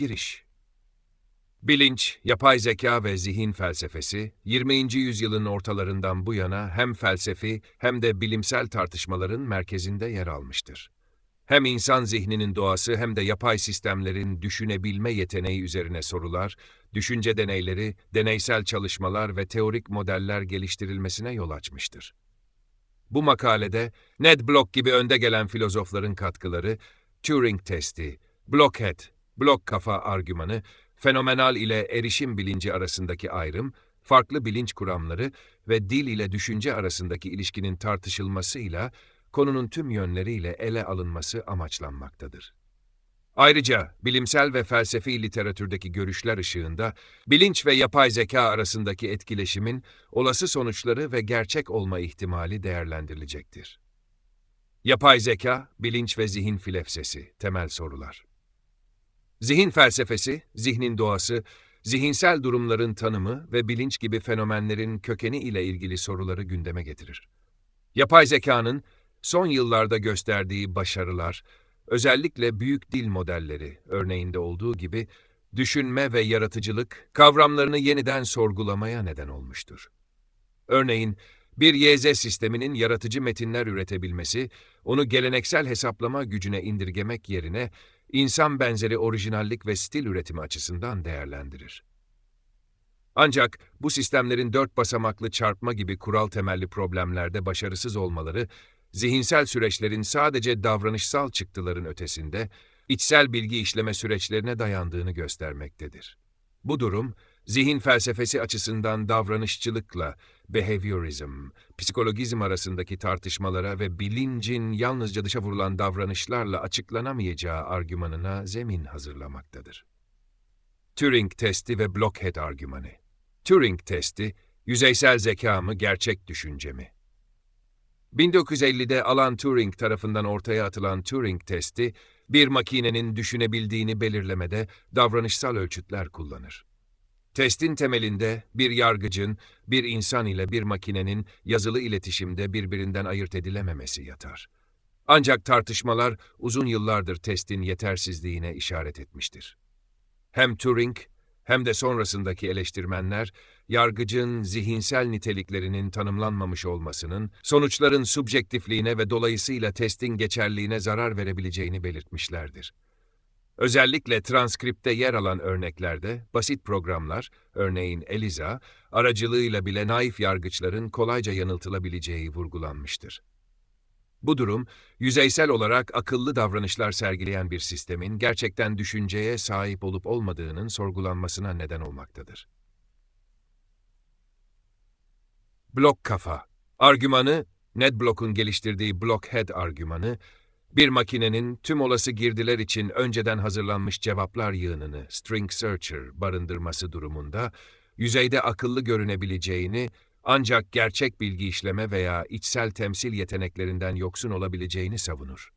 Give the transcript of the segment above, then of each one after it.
Giriş Bilinç, yapay zeka ve zihin felsefesi, 20. yüzyılın ortalarından bu yana hem felsefi hem de bilimsel tartışmaların merkezinde yer almıştır. Hem insan zihninin doğası hem de yapay sistemlerin düşünebilme yeteneği üzerine sorular, düşünce deneyleri, deneysel çalışmalar ve teorik modeller geliştirilmesine yol açmıştır. Bu makalede Ned Block gibi önde gelen filozofların katkıları, Turing testi, Blockhead, blok kafa argümanı, fenomenal ile erişim bilinci arasındaki ayrım, farklı bilinç kuramları ve dil ile düşünce arasındaki ilişkinin tartışılmasıyla konunun tüm yönleriyle ele alınması amaçlanmaktadır. Ayrıca bilimsel ve felsefi literatürdeki görüşler ışığında bilinç ve yapay zeka arasındaki etkileşimin olası sonuçları ve gerçek olma ihtimali değerlendirilecektir. Yapay zeka, bilinç ve zihin filefsesi, temel sorular. Zihin felsefesi, zihnin doğası, zihinsel durumların tanımı ve bilinç gibi fenomenlerin kökeni ile ilgili soruları gündeme getirir. Yapay zekanın son yıllarda gösterdiği başarılar, özellikle büyük dil modelleri örneğinde olduğu gibi düşünme ve yaratıcılık kavramlarını yeniden sorgulamaya neden olmuştur. Örneğin, bir YZ sisteminin yaratıcı metinler üretebilmesi, onu geleneksel hesaplama gücüne indirgemek yerine insan benzeri orijinallik ve stil üretimi açısından değerlendirir. Ancak bu sistemlerin dört basamaklı çarpma gibi kural temelli problemlerde başarısız olmaları, zihinsel süreçlerin sadece davranışsal çıktıların ötesinde, içsel bilgi işleme süreçlerine dayandığını göstermektedir. Bu durum, zihin felsefesi açısından davranışçılıkla, behaviorism, psikologizm arasındaki tartışmalara ve bilincin yalnızca dışa vurulan davranışlarla açıklanamayacağı argümanına zemin hazırlamaktadır. Turing testi ve Blockhead argümanı. Turing testi, yüzeysel zeka mı, gerçek düşünce mi? 1950'de Alan Turing tarafından ortaya atılan Turing testi, bir makinenin düşünebildiğini belirlemede davranışsal ölçütler kullanır. Testin temelinde bir yargıcın, bir insan ile bir makinenin yazılı iletişimde birbirinden ayırt edilememesi yatar. Ancak tartışmalar uzun yıllardır testin yetersizliğine işaret etmiştir. Hem Turing hem de sonrasındaki eleştirmenler, yargıcın zihinsel niteliklerinin tanımlanmamış olmasının, sonuçların subjektifliğine ve dolayısıyla testin geçerliğine zarar verebileceğini belirtmişlerdir. Özellikle transkripte yer alan örneklerde basit programlar, örneğin ELIZA, aracılığıyla bile naif yargıçların kolayca yanıltılabileceği vurgulanmıştır. Bu durum, yüzeysel olarak akıllı davranışlar sergileyen bir sistemin gerçekten düşünceye sahip olup olmadığının sorgulanmasına neden olmaktadır. Blok kafa Argümanı, Ned Block'un geliştirdiği Blockhead argümanı, bir makinenin tüm olası girdiler için önceden hazırlanmış cevaplar yığınını string searcher barındırması durumunda yüzeyde akıllı görünebileceğini ancak gerçek bilgi işleme veya içsel temsil yeteneklerinden yoksun olabileceğini savunur.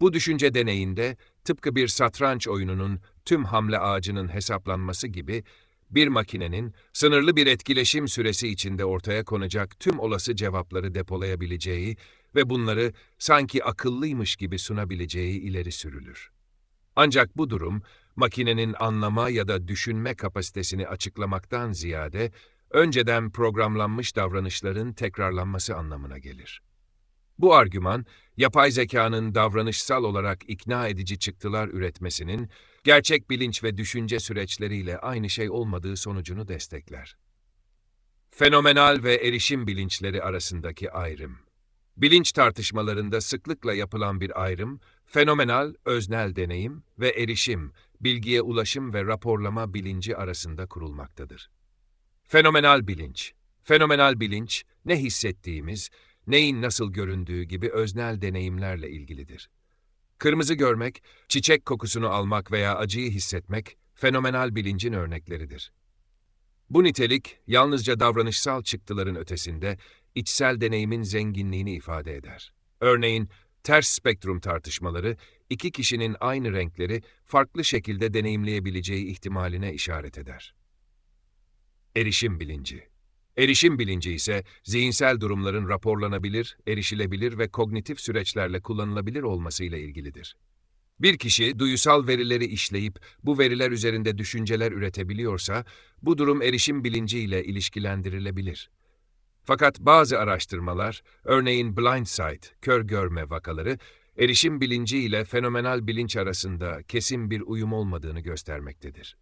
Bu düşünce deneyinde tıpkı bir satranç oyununun tüm hamle ağacının hesaplanması gibi bir makinenin sınırlı bir etkileşim süresi içinde ortaya konacak tüm olası cevapları depolayabileceği ve bunları sanki akıllıymış gibi sunabileceği ileri sürülür. Ancak bu durum, makinenin anlama ya da düşünme kapasitesini açıklamaktan ziyade, önceden programlanmış davranışların tekrarlanması anlamına gelir. Bu argüman, yapay zekanın davranışsal olarak ikna edici çıktılar üretmesinin, gerçek bilinç ve düşünce süreçleriyle aynı şey olmadığı sonucunu destekler. Fenomenal ve erişim bilinçleri arasındaki ayrım Bilinç tartışmalarında sıklıkla yapılan bir ayrım, fenomenal, öznel deneyim ve erişim, bilgiye ulaşım ve raporlama bilinci arasında kurulmaktadır. Fenomenal bilinç Fenomenal bilinç, ne hissettiğimiz, neyin nasıl göründüğü gibi öznel deneyimlerle ilgilidir. Kırmızı görmek, çiçek kokusunu almak veya acıyı hissetmek, fenomenal bilincin örnekleridir. Bu nitelik, yalnızca davranışsal çıktıların ötesinde, içsel deneyimin zenginliğini ifade eder. Örneğin, ters spektrum tartışmaları, iki kişinin aynı renkleri farklı şekilde deneyimleyebileceği ihtimaline işaret eder. Erişim bilinci Erişim bilinci ise zihinsel durumların raporlanabilir, erişilebilir ve kognitif süreçlerle kullanılabilir olmasıyla ilgilidir. Bir kişi duyusal verileri işleyip bu veriler üzerinde düşünceler üretebiliyorsa, bu durum erişim bilinciyle ilişkilendirilebilir. Fakat bazı araştırmalar, örneğin blind sight, kör görme vakaları, erişim bilinci ile fenomenal bilinç arasında kesin bir uyum olmadığını göstermektedir.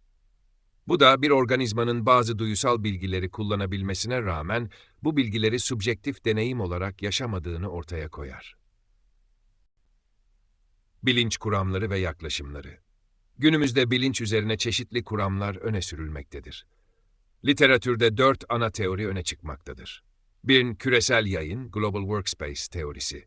Bu da bir organizmanın bazı duyusal bilgileri kullanabilmesine rağmen bu bilgileri subjektif deneyim olarak yaşamadığını ortaya koyar. Bilinç kuramları ve yaklaşımları Günümüzde bilinç üzerine çeşitli kuramlar öne sürülmektedir. Literatürde dört ana teori öne çıkmaktadır. Bir küresel yayın, Global Workspace teorisi.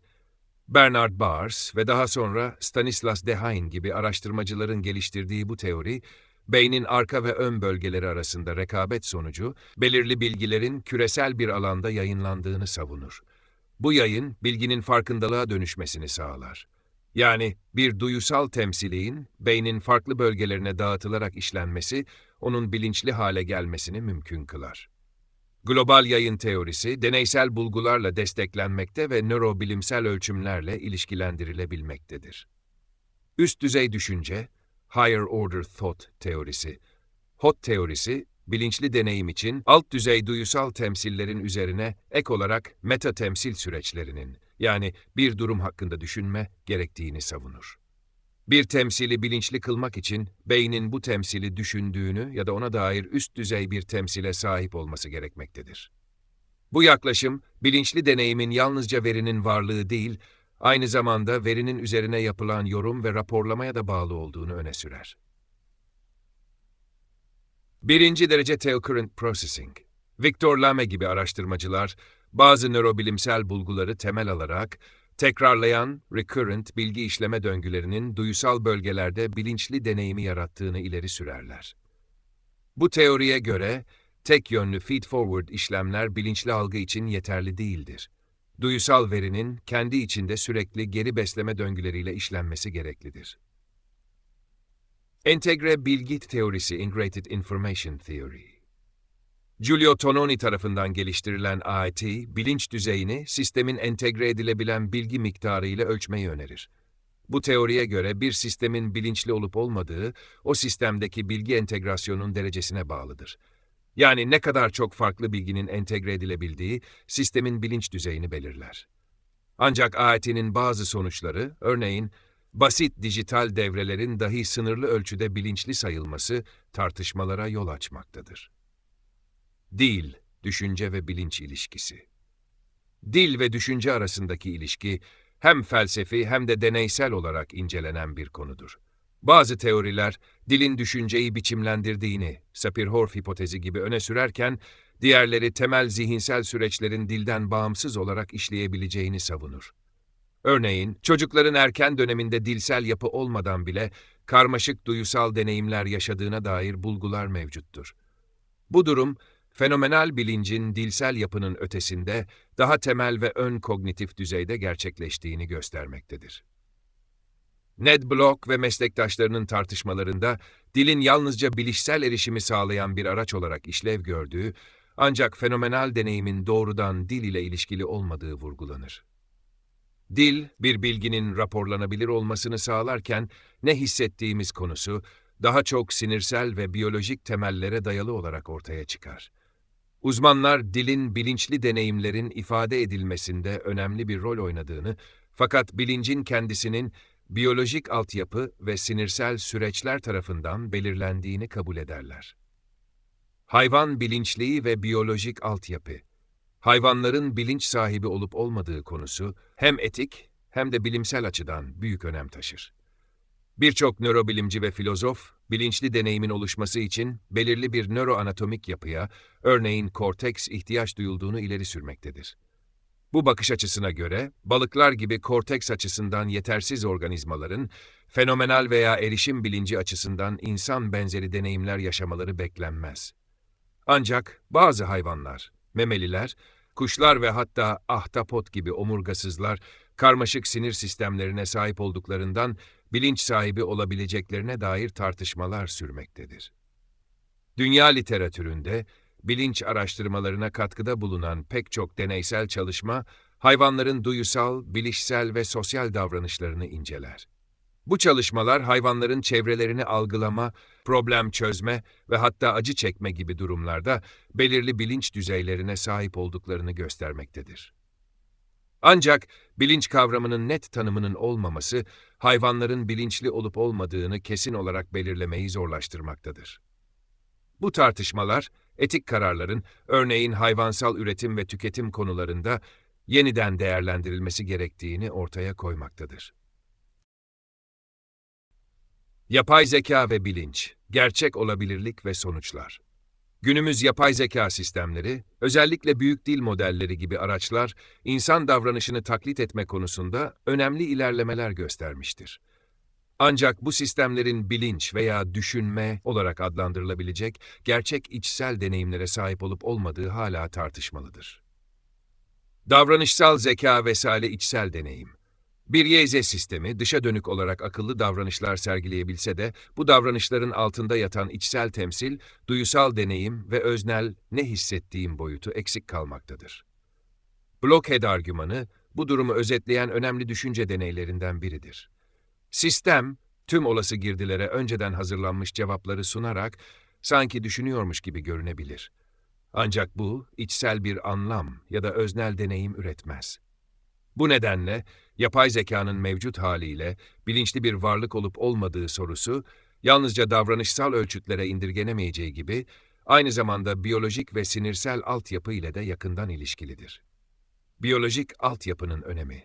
Bernard Bars ve daha sonra Stanislas Dehaene gibi araştırmacıların geliştirdiği bu teori, beynin arka ve ön bölgeleri arasında rekabet sonucu, belirli bilgilerin küresel bir alanda yayınlandığını savunur. Bu yayın, bilginin farkındalığa dönüşmesini sağlar. Yani bir duyusal temsiliğin beynin farklı bölgelerine dağıtılarak işlenmesi, onun bilinçli hale gelmesini mümkün kılar. Global yayın teorisi, deneysel bulgularla desteklenmekte ve nörobilimsel ölçümlerle ilişkilendirilebilmektedir. Üst düzey düşünce, Higher Order Thought teorisi. HOT teorisi, bilinçli deneyim için alt düzey duyusal temsillerin üzerine ek olarak meta temsil süreçlerinin, yani bir durum hakkında düşünme gerektiğini savunur. Bir temsili bilinçli kılmak için beynin bu temsili düşündüğünü ya da ona dair üst düzey bir temsile sahip olması gerekmektedir. Bu yaklaşım, bilinçli deneyimin yalnızca verinin varlığı değil, aynı zamanda verinin üzerine yapılan yorum ve raporlamaya da bağlı olduğunu öne sürer. Birinci derece Theocurrent Processing Victor Lame gibi araştırmacılar, bazı nörobilimsel bulguları temel alarak, tekrarlayan, recurrent bilgi işleme döngülerinin duyusal bölgelerde bilinçli deneyimi yarattığını ileri sürerler. Bu teoriye göre, tek yönlü feed-forward işlemler bilinçli algı için yeterli değildir. Duyusal verinin kendi içinde sürekli geri besleme döngüleriyle işlenmesi gereklidir. Entegre bilgi teorisi Integrated Information Theory Giulio Tononi tarafından geliştirilen AIT, bilinç düzeyini sistemin entegre edilebilen bilgi miktarı ile ölçmeyi önerir. Bu teoriye göre bir sistemin bilinçli olup olmadığı, o sistemdeki bilgi entegrasyonun derecesine bağlıdır. Yani ne kadar çok farklı bilginin entegre edilebildiği, sistemin bilinç düzeyini belirler. Ancak AIT'nin bazı sonuçları, örneğin basit dijital devrelerin dahi sınırlı ölçüde bilinçli sayılması, tartışmalara yol açmaktadır. Dil, düşünce ve bilinç ilişkisi. Dil ve düşünce arasındaki ilişki hem felsefi hem de deneysel olarak incelenen bir konudur. Bazı teoriler dilin düşünceyi biçimlendirdiğini, Sapir-Whorf hipotezi gibi öne sürerken, diğerleri temel zihinsel süreçlerin dilden bağımsız olarak işleyebileceğini savunur. Örneğin, çocukların erken döneminde dilsel yapı olmadan bile karmaşık duyusal deneyimler yaşadığına dair bulgular mevcuttur. Bu durum, fenomenal bilincin dilsel yapının ötesinde daha temel ve ön kognitif düzeyde gerçekleştiğini göstermektedir. Ned Block ve meslektaşlarının tartışmalarında dilin yalnızca bilişsel erişimi sağlayan bir araç olarak işlev gördüğü, ancak fenomenal deneyimin doğrudan dil ile ilişkili olmadığı vurgulanır. Dil, bir bilginin raporlanabilir olmasını sağlarken ne hissettiğimiz konusu, daha çok sinirsel ve biyolojik temellere dayalı olarak ortaya çıkar. Uzmanlar dilin bilinçli deneyimlerin ifade edilmesinde önemli bir rol oynadığını, fakat bilincin kendisinin biyolojik altyapı ve sinirsel süreçler tarafından belirlendiğini kabul ederler. Hayvan bilinçliği ve biyolojik altyapı Hayvanların bilinç sahibi olup olmadığı konusu hem etik hem de bilimsel açıdan büyük önem taşır. Birçok nörobilimci ve filozof, bilinçli deneyimin oluşması için belirli bir nöroanatomik yapıya, örneğin korteks ihtiyaç duyulduğunu ileri sürmektedir. Bu bakış açısına göre, balıklar gibi korteks açısından yetersiz organizmaların, fenomenal veya erişim bilinci açısından insan benzeri deneyimler yaşamaları beklenmez. Ancak bazı hayvanlar, memeliler, kuşlar ve hatta ahtapot gibi omurgasızlar, karmaşık sinir sistemlerine sahip olduklarından bilinç sahibi olabileceklerine dair tartışmalar sürmektedir. Dünya literatüründe bilinç araştırmalarına katkıda bulunan pek çok deneysel çalışma, hayvanların duyusal, bilişsel ve sosyal davranışlarını inceler. Bu çalışmalar hayvanların çevrelerini algılama, problem çözme ve hatta acı çekme gibi durumlarda belirli bilinç düzeylerine sahip olduklarını göstermektedir. Ancak bilinç kavramının net tanımının olmaması, hayvanların bilinçli olup olmadığını kesin olarak belirlemeyi zorlaştırmaktadır. Bu tartışmalar, etik kararların, örneğin hayvansal üretim ve tüketim konularında yeniden değerlendirilmesi gerektiğini ortaya koymaktadır. Yapay zeka ve bilinç, gerçek olabilirlik ve sonuçlar. Günümüz yapay zeka sistemleri, özellikle büyük dil modelleri gibi araçlar, insan davranışını taklit etme konusunda önemli ilerlemeler göstermiştir. Ancak bu sistemlerin bilinç veya düşünme olarak adlandırılabilecek gerçek içsel deneyimlere sahip olup olmadığı hala tartışmalıdır. Davranışsal zeka vesaire içsel deneyim. Bir YZ sistemi dışa dönük olarak akıllı davranışlar sergileyebilse de bu davranışların altında yatan içsel temsil, duyusal deneyim ve öznel ne hissettiğim boyutu eksik kalmaktadır. Blockhead argümanı bu durumu özetleyen önemli düşünce deneylerinden biridir. Sistem, tüm olası girdilere önceden hazırlanmış cevapları sunarak sanki düşünüyormuş gibi görünebilir. Ancak bu, içsel bir anlam ya da öznel deneyim üretmez. Bu nedenle, yapay zekanın mevcut haliyle bilinçli bir varlık olup olmadığı sorusu, yalnızca davranışsal ölçütlere indirgenemeyeceği gibi, aynı zamanda biyolojik ve sinirsel altyapı ile de yakından ilişkilidir. Biyolojik altyapının önemi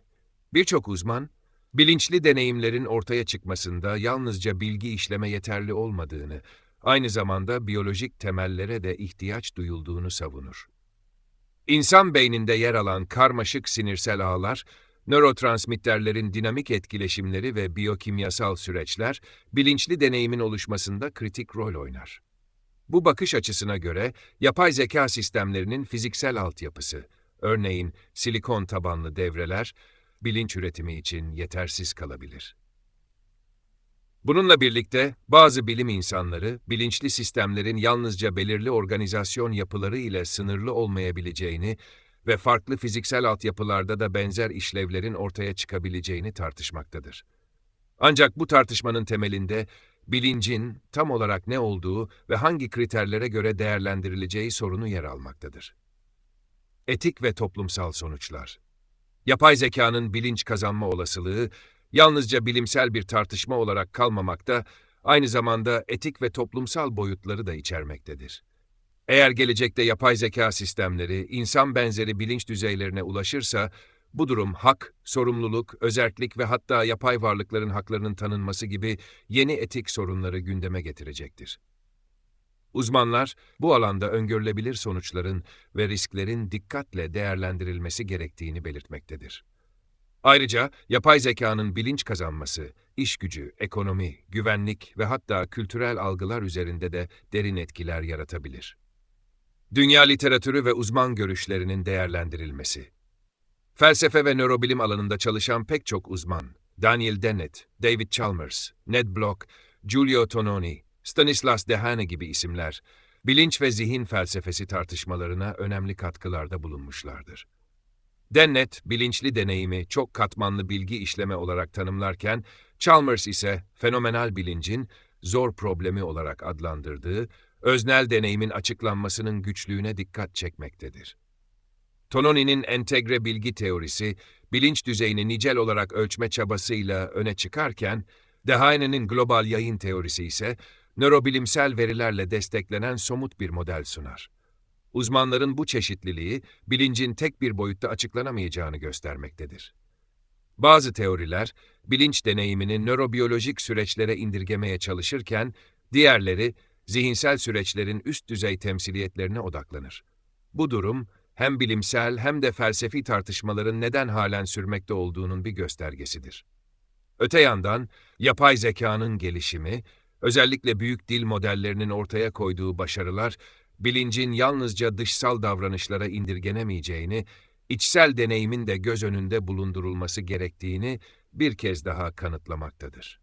Birçok uzman, bilinçli deneyimlerin ortaya çıkmasında yalnızca bilgi işleme yeterli olmadığını, aynı zamanda biyolojik temellere de ihtiyaç duyulduğunu savunur. İnsan beyninde yer alan karmaşık sinirsel ağlar, nörotransmitterlerin dinamik etkileşimleri ve biyokimyasal süreçler, bilinçli deneyimin oluşmasında kritik rol oynar. Bu bakış açısına göre, yapay zeka sistemlerinin fiziksel altyapısı, örneğin silikon tabanlı devreler, bilinç üretimi için yetersiz kalabilir. Bununla birlikte bazı bilim insanları bilinçli sistemlerin yalnızca belirli organizasyon yapıları ile sınırlı olmayabileceğini ve farklı fiziksel altyapılarda da benzer işlevlerin ortaya çıkabileceğini tartışmaktadır. Ancak bu tartışmanın temelinde bilincin tam olarak ne olduğu ve hangi kriterlere göre değerlendirileceği sorunu yer almaktadır. Etik ve toplumsal sonuçlar Yapay zekanın bilinç kazanma olasılığı yalnızca bilimsel bir tartışma olarak kalmamakta, aynı zamanda etik ve toplumsal boyutları da içermektedir. Eğer gelecekte yapay zeka sistemleri insan benzeri bilinç düzeylerine ulaşırsa, bu durum hak, sorumluluk, özerklik ve hatta yapay varlıkların haklarının tanınması gibi yeni etik sorunları gündeme getirecektir. Uzmanlar, bu alanda öngörülebilir sonuçların ve risklerin dikkatle değerlendirilmesi gerektiğini belirtmektedir. Ayrıca yapay zekanın bilinç kazanması, iş gücü, ekonomi, güvenlik ve hatta kültürel algılar üzerinde de derin etkiler yaratabilir. Dünya literatürü ve uzman görüşlerinin değerlendirilmesi. Felsefe ve nörobilim alanında çalışan pek çok uzman, Daniel Dennett, David Chalmers, Ned Block, Giulio Tononi, Stanislas Dehaene gibi isimler, bilinç ve zihin felsefesi tartışmalarına önemli katkılarda bulunmuşlardır. Dennett, bilinçli deneyimi çok katmanlı bilgi işleme olarak tanımlarken, Chalmers ise fenomenal bilincin zor problemi olarak adlandırdığı, öznel deneyimin açıklanmasının güçlüğüne dikkat çekmektedir. Tononi'nin entegre bilgi teorisi, bilinç düzeyini nicel olarak ölçme çabasıyla öne çıkarken, Dehaene'nin global yayın teorisi ise, nörobilimsel verilerle desteklenen somut bir model sunar. Uzmanların bu çeşitliliği, bilincin tek bir boyutta açıklanamayacağını göstermektedir. Bazı teoriler, bilinç deneyimini nörobiyolojik süreçlere indirgemeye çalışırken, diğerleri, zihinsel süreçlerin üst düzey temsiliyetlerine odaklanır. Bu durum, hem bilimsel hem de felsefi tartışmaların neden halen sürmekte olduğunun bir göstergesidir. Öte yandan, yapay zekanın gelişimi, özellikle büyük dil modellerinin ortaya koyduğu başarılar, bilincin yalnızca dışsal davranışlara indirgenemeyeceğini, içsel deneyimin de göz önünde bulundurulması gerektiğini bir kez daha kanıtlamaktadır.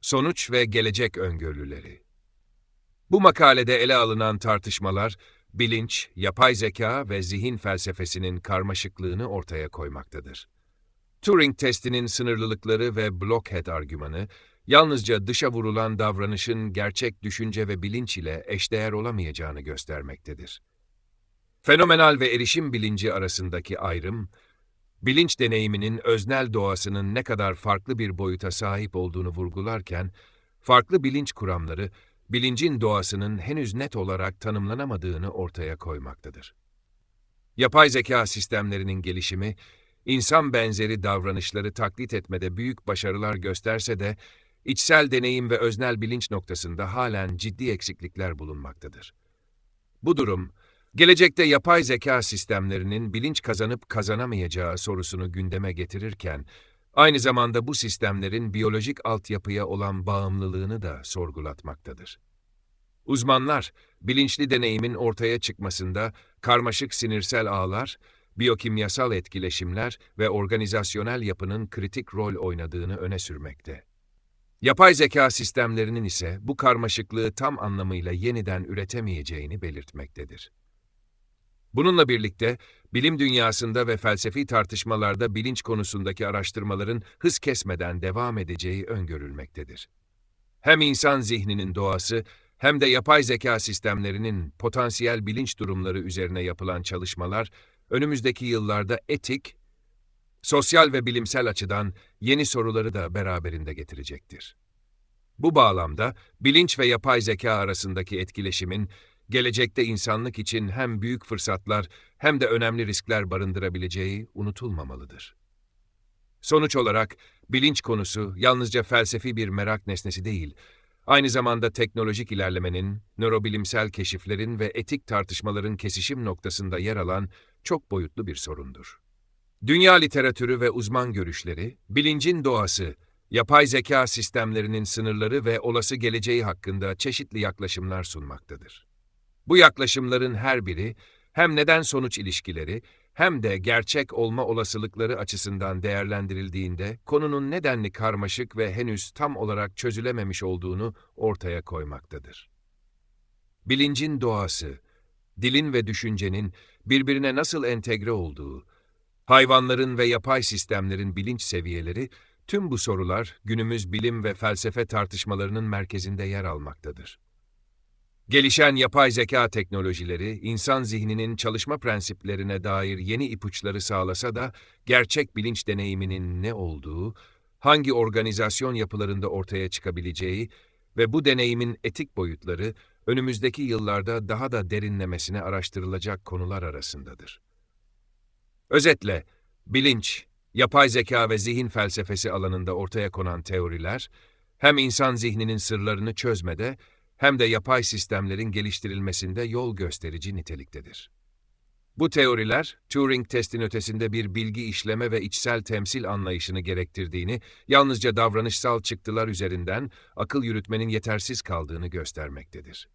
Sonuç ve gelecek öngörüleri Bu makalede ele alınan tartışmalar, bilinç, yapay zeka ve zihin felsefesinin karmaşıklığını ortaya koymaktadır. Turing testinin sınırlılıkları ve Blockhead argümanı, yalnızca dışa vurulan davranışın gerçek düşünce ve bilinç ile eşdeğer olamayacağını göstermektedir. Fenomenal ve erişim bilinci arasındaki ayrım, bilinç deneyiminin öznel doğasının ne kadar farklı bir boyuta sahip olduğunu vurgularken, farklı bilinç kuramları, bilincin doğasının henüz net olarak tanımlanamadığını ortaya koymaktadır. Yapay zeka sistemlerinin gelişimi, insan benzeri davranışları taklit etmede büyük başarılar gösterse de, içsel deneyim ve öznel bilinç noktasında halen ciddi eksiklikler bulunmaktadır. Bu durum, gelecekte yapay zeka sistemlerinin bilinç kazanıp kazanamayacağı sorusunu gündeme getirirken, aynı zamanda bu sistemlerin biyolojik altyapıya olan bağımlılığını da sorgulatmaktadır. Uzmanlar, bilinçli deneyimin ortaya çıkmasında karmaşık sinirsel ağlar, biyokimyasal etkileşimler ve organizasyonel yapının kritik rol oynadığını öne sürmekte. Yapay zeka sistemlerinin ise bu karmaşıklığı tam anlamıyla yeniden üretemeyeceğini belirtmektedir. Bununla birlikte, bilim dünyasında ve felsefi tartışmalarda bilinç konusundaki araştırmaların hız kesmeden devam edeceği öngörülmektedir. Hem insan zihninin doğası, hem de yapay zeka sistemlerinin potansiyel bilinç durumları üzerine yapılan çalışmalar, önümüzdeki yıllarda etik, sosyal ve bilimsel açıdan yeni soruları da beraberinde getirecektir. Bu bağlamda bilinç ve yapay zeka arasındaki etkileşimin gelecekte insanlık için hem büyük fırsatlar hem de önemli riskler barındırabileceği unutulmamalıdır. Sonuç olarak bilinç konusu yalnızca felsefi bir merak nesnesi değil, aynı zamanda teknolojik ilerlemenin, nörobilimsel keşiflerin ve etik tartışmaların kesişim noktasında yer alan çok boyutlu bir sorundur. Dünya literatürü ve uzman görüşleri, bilincin doğası, yapay zeka sistemlerinin sınırları ve olası geleceği hakkında çeşitli yaklaşımlar sunmaktadır. Bu yaklaşımların her biri, hem neden-sonuç ilişkileri, hem de gerçek olma olasılıkları açısından değerlendirildiğinde konunun nedenli karmaşık ve henüz tam olarak çözülememiş olduğunu ortaya koymaktadır. Bilincin doğası, dilin ve düşüncenin birbirine nasıl entegre olduğu, hayvanların ve yapay sistemlerin bilinç seviyeleri, tüm bu sorular günümüz bilim ve felsefe tartışmalarının merkezinde yer almaktadır. Gelişen yapay zeka teknolojileri, insan zihninin çalışma prensiplerine dair yeni ipuçları sağlasa da, gerçek bilinç deneyiminin ne olduğu, hangi organizasyon yapılarında ortaya çıkabileceği ve bu deneyimin etik boyutları, önümüzdeki yıllarda daha da derinlemesine araştırılacak konular arasındadır. Özetle, bilinç, yapay zeka ve zihin felsefesi alanında ortaya konan teoriler, hem insan zihninin sırlarını çözmede, hem de yapay sistemlerin geliştirilmesinde yol gösterici niteliktedir. Bu teoriler, Turing testin ötesinde bir bilgi işleme ve içsel temsil anlayışını gerektirdiğini, yalnızca davranışsal çıktılar üzerinden akıl yürütmenin yetersiz kaldığını göstermektedir.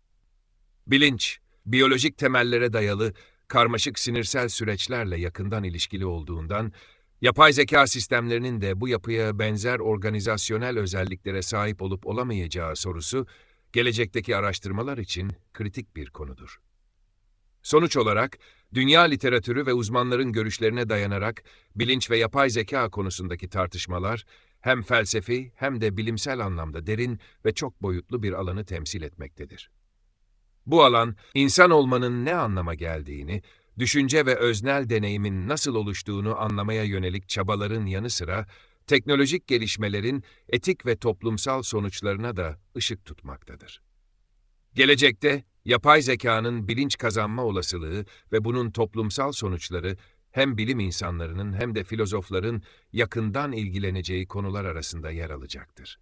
Bilinç, biyolojik temellere dayalı, karmaşık sinirsel süreçlerle yakından ilişkili olduğundan, yapay zeka sistemlerinin de bu yapıya benzer organizasyonel özelliklere sahip olup olamayacağı sorusu, gelecekteki araştırmalar için kritik bir konudur. Sonuç olarak, dünya literatürü ve uzmanların görüşlerine dayanarak bilinç ve yapay zeka konusundaki tartışmalar hem felsefi hem de bilimsel anlamda derin ve çok boyutlu bir alanı temsil etmektedir. Bu alan, insan olmanın ne anlama geldiğini, düşünce ve öznel deneyimin nasıl oluştuğunu anlamaya yönelik çabaların yanı sıra, teknolojik gelişmelerin etik ve toplumsal sonuçlarına da ışık tutmaktadır. Gelecekte yapay zekanın bilinç kazanma olasılığı ve bunun toplumsal sonuçları hem bilim insanlarının hem de filozofların yakından ilgileneceği konular arasında yer alacaktır.